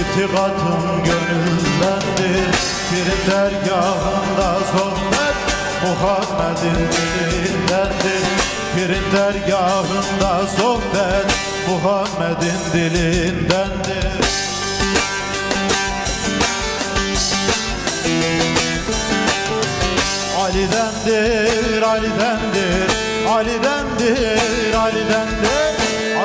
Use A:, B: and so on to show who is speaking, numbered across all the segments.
A: İtikatım gönüldendir. Bir dergahında sohbet Muhammed'in dilindendir Pirin dergahında sohbet Muhammed'in dilindendir Ali'dendir, Ali'dendir, Ali'dendir, Ali'dendir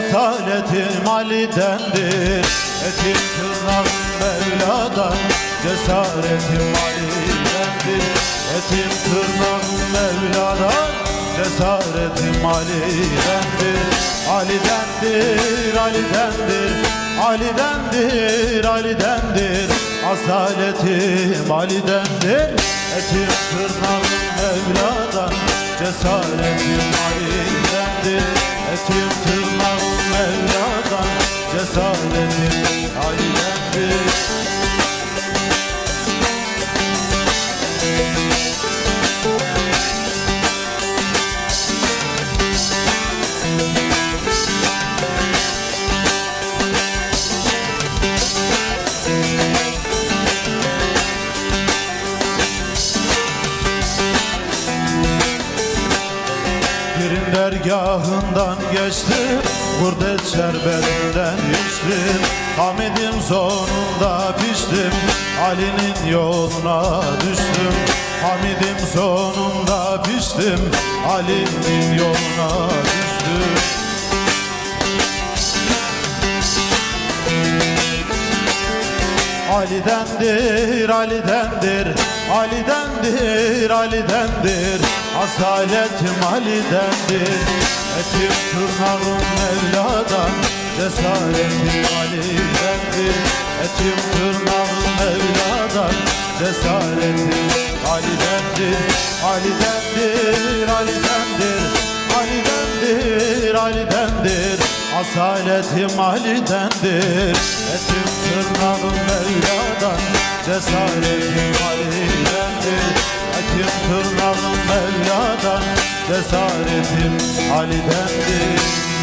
A: Asaletim Ali'dendir Etim tırnağım Mevla'dan Cesaretim Ali'dendir Etim tırnağım Mevla'dan Cesaretim Ali'dendir Ali'dendir, Ali'dendir. Ali'dendir, Ali'dendir. Asaletim Ali'dendir Etim tırnağım Mevla'dan Cesaretim Ali'dendir Etim tırnağım Mevla'dan Cesaretim Ali'dendir dergahından geçtim Gurdet şerbetinden içtim. Hamid'im sonunda piştim Ali'nin yoluna düştüm. Hamid'im sonunda piştim Ali'nin yoluna düştüm Ali'dendir, Ali'dendir, Ali'dendir, Ali'dendir. Asaletim Ali'dendir. Etim tırnağım Mevla'dan Cesaretim Ali'dendir. Etim tırnağım Mevla'dan Cesaretim Ali'dendir. Ali'dendir, Ali'dendir, Ali'dendir, Ali'dendir. Asaletim Ali'dendir. Etim tırnağım Cesaretim Ali'dendir Etim tırnağım Mevla'dan Cesaretim Ali'dendir